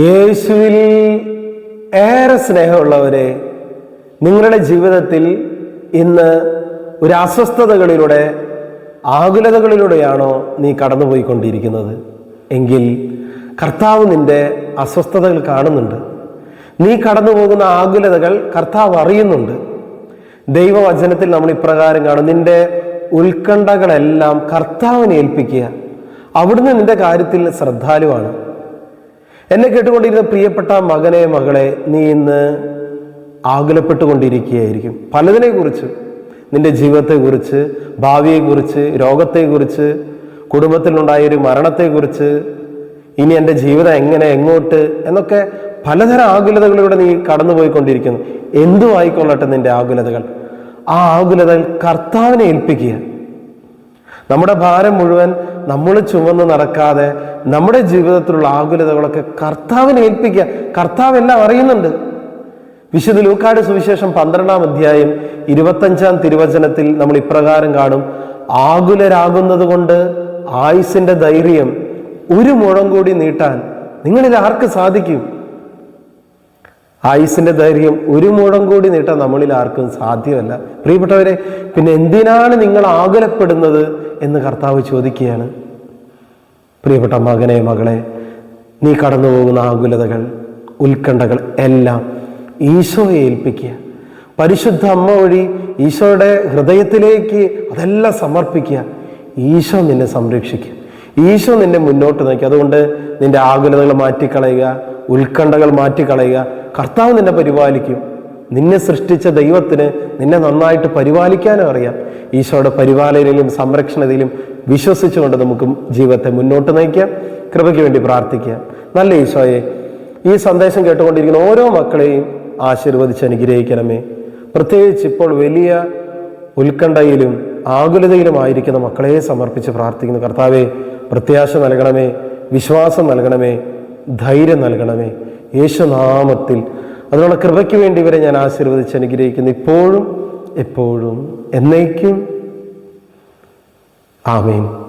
യേശുവിൽ ഏറെ സ്നേഹമുള്ളവരെ നിങ്ങളുടെ ജീവിതത്തിൽ ഇന്ന് ഒരു അസ്വസ്ഥതകളിലൂടെ ആകുലതകളിലൂടെയാണോ നീ കടന്നുപോയിക്കൊണ്ടിരിക്കുന്നത്? എങ്കിൽ കർത്താവ് നിന്റെ അസ്വസ്ഥതകൾ കാണുന്നുണ്ട്. നീ കടന്നു പോകുന്ന ആകുലതകൾ കർത്താവ് അറിയുന്നുണ്ട്. ദൈവവചനത്തിൽ നമ്മൾ ഇപ്രകാരം കാണും നിന്റെ ഉത്കണ്ഠകളെല്ലാം കർത്താവിനെ ഏൽപ്പിക്കുക. അവിടുന്ന് നിന്റെ കാര്യത്തിൽ ശ്രദ്ധാലുവാണ്. എന്നെ കേട്ടുകൊണ്ടിരുന്ന പ്രിയപ്പെട്ട മകനെ മകളെ നീ ഇന്ന് ആകുലപ്പെട്ടുകൊണ്ടിരിക്കുകയായിരിക്കും. പലതിനെക്കുറിച്ച് നിന്റെ ജീവിതത്തെക്കുറിച്ച് ഭാവിയെക്കുറിച്ച് രോഗത്തെക്കുറിച്ച് കുടുംബത്തിലുണ്ടായൊരു മരണത്തെക്കുറിച്ച് ഇനി എന്റെ ജീവിതം എങ്ങനെ എങ്ങോട്ട് എന്നൊക്കെ പലതരം ആകുലതകളിലൂടെ നീ കടന്നുപോയിക്കൊണ്ടിരിക്കുന്നു. എന്തു ആയിക്കൊള്ളട്ടെ നിന്റെ ആകുലതകൾ? ആ ആകുലതകൾ കർത്താവിനെ ഏൽപ്പിക്കുക. നമ്മുടെ ഭാരം മുഴുവൻ നമ്മൾ ചുമന്ന് നടക്കാതെ നമ്മുടെ ജീവിതത്തിലുള്ള ആകുലതകളൊക്കെ കർത്താവിനെ ഏൽപ്പിക്കുക. കർത്താവ് എല്ലാം അറിയുന്നുണ്ട്. വിശുദ്ധ ലൂക്കാട് സുവിശേഷം പന്ത്രണ്ടാം അധ്യായം ഇരുപത്തഞ്ചാം തിരുവചനത്തിൽ നമ്മൾ ഇപ്രകാരം കാണും. ആകുലരാകുന്നത് കൊണ്ട് ആയുസിന്റെ ധൈര്യം ഒരു മുഴം കൂടി നീട്ടാൻ നിങ്ങളിൽ ആർക്ക് സാധിക്കും? ആയുസിന്റെ ധൈര്യം ഒരു മുഴം കൂടി നീട്ടാൻ നമ്മളിൽ ആർക്കും സാധ്യമല്ല. പ്രിയപ്പെട്ടവരെ പിന്നെ എന്തിനാണ് നിങ്ങൾ ആകുലപ്പെടുന്നത് എന്ന് കർത്താവ് ചോദിക്കുകയാണ്. പ്രിയപ്പെട്ട മകനെ മകളെ നീ കടന്നു പോകുന്ന ആകുലതകൾ ഉത്കണ്ഠകൾ എല്ലാം ഈശോയെ ഏൽപ്പിക്കുക. പരിശുദ്ധ അമ്മ വഴി ഈശോയുടെ ഹൃദയത്തിലേക്ക് അതെല്ലാം സമർപ്പിക്കുക. ഈശോ നിന്നെ സംരക്ഷിക്കുക ഈശോ നിന്നെ മുന്നോട്ട് നയിക്കുക അതുകൊണ്ട് നിന്റെ ആകുലതകൾ മാറ്റിക്കളയുക ഉത്കണ്ഠകൾ മാറ്റിക്കളയുക കർത്താവ് നിന്നെ പരിപാലിക്കും. നിന്നെ സൃഷ്ടിച്ച ദൈവത്തിന് നിന്നെ നന്നായിട്ട് പരിപാലിക്കാനും അറിയാം. ഈശോയുടെ പരിപാലനയിലും സംരക്ഷണതയിലും വിശ്വസിച്ചുകൊണ്ട് നമുക്ക് ജീവിതത്തെ മുന്നോട്ട് നയിക്കാം. കൃപയ്ക്ക് വേണ്ടി പ്രാർത്ഥിക്കാം. നല്ല ഈശോയെ ഈ സന്ദേശം കേട്ടുകൊണ്ടിരിക്കുന്ന ഓരോ മക്കളെയും ആശീർവദിച്ച് അനുഗ്രഹിക്കണമേ. പ്രത്യേകിച്ച് ഇപ്പോൾ വലിയ ഉത്കണ്ഠയിലും ആകുലതയിലുമായിരിക്കുന്ന മക്കളെ സമർപ്പിച്ച് പ്രാർത്ഥിക്കുന്നു. കർത്താവെ പ്രത്യാശ നൽകണമേ വിശ്വാസം നൽകണമേ ധൈര്യം നൽകണമേ. യേശുനാമത്തിൽ. അതിനുള്ള കൃപയ്ക്ക് വേണ്ടി വരെ ഞാൻ ആശീർവദിച്ച് അനുഗ്രഹിക്കുന്നു. ഇപ്പോഴും എപ്പോഴും എന്നേക്കും. ആമേൻ.